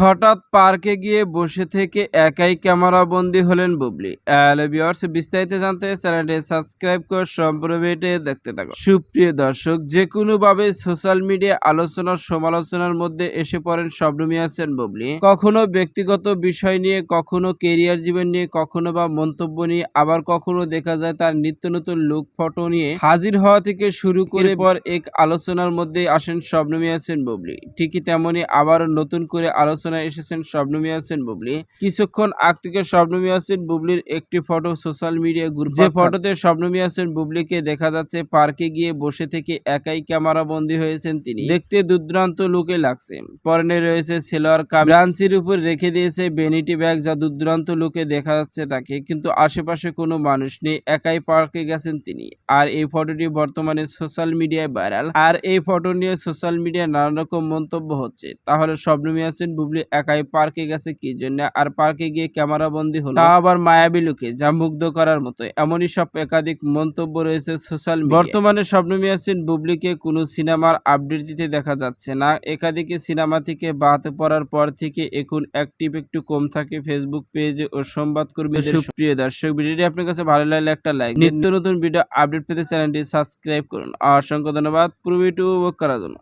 হঠাৎ পার্কে গিয়ে বসে থেকে একাই ক্যামেরা বন্দী হলেন বুবলি। বিস্তারিত জানতে চ্যানেলটি সাবস্ক্রাইব করে সম্পূর্ণ ভিডিও দেখতে থাকুন। সুপ্রিয় দর্শক, যে কোনো ভাবে সোশ্যাল মিডিয়া আলোচনা সমালোচনার মধ্যে এসে পড়েন শবনমী আছেন বুবলি। কখনো ব্যক্তিগত বিষয় নিয়ে, কখনো কেরিয়ার জীবন নিয়ে, কখনো বা মন্তব্য নিয়ে, আবার কখনো দেখা যায় তার নিত্য নতুন লুক ফটো নিয়ে হাজির হওয়া থেকে শুরু করে পর এক আলোচনার মধ্যে আসেন শবনমী আছেন বুবলি। ঠিকই তেমনি আবার নতুন করে আলোচনায় এসেছেন শবনমী আছেন বুবলি। কিছুক্ষণ আগ থেকে শবনমী আছেন বুবলির একটি ফটো সোশ্যাল মিডিয়া গ্রুপ যে ফটোতে শবনমী আছেন বুবলিকে দেখা যাচ্ছে পার্কে গিয়ে বসে থেকে একাই ক্যামেরা বন্দী হয়েছেন তিনি। দেখতে দুর্দান্ত লুকে লাগছে। পরনে রয়েছে সেলোয়ার কাপ ব্রাঞ্চির উপর রেখে দিয়েছে বেনিটি ব্যাগ যা দুর্দান্ত লুকে দেখা যাচ্ছে তাকে কিন্তু আশেপাশে কোনো মানুষ নেই একাই পার্কে গেছেন তিনি। আর এই ফটোটি বর্তমানে সোশ্যাল মিডিয়ায় ভাইরাল। আর এই ফটো নিয়ে সোশ্যাল মিডিয়ায় নানা রকম মন্তব্য হচ্ছে। তাহলে স্বপ্নমী আছেন বুবলি একাই পার্কে গেছে কি জন্য? আর পার্কে গিয়ে ক্যামেরা বন্দি হলো? তা আবার মায়াবী লুকে যা মুগ্ধ করার মতো এমনই সব একাধিক মন্তব্য রয়েছে সোশ্যাল বর্তমানে স্বপ্নমী আছেন বুবলিকে কোনো সিনেমার আপডেট দিতে দেখা যাচ্ছে না। একাধিকে সিনেমা থেকে বাদ পড়ার পর থেকে এখন অ্যাক্টিভ একটু কম থাকে ফেসবুক পেজে ও সংবাদ কর্মী সুপ্রিয় দর্শক ভিডিওটি আপনার কাছে ভালো লাগলে একটা লাইক নিত্য নতুন ভিডিও আপডেট পেতে চ্যানেলটি সাবস্ক্রাইব করুন। অসংখ্য ধন্যবাদ। পুরো ভিডিও উপভোগ করার জন্য।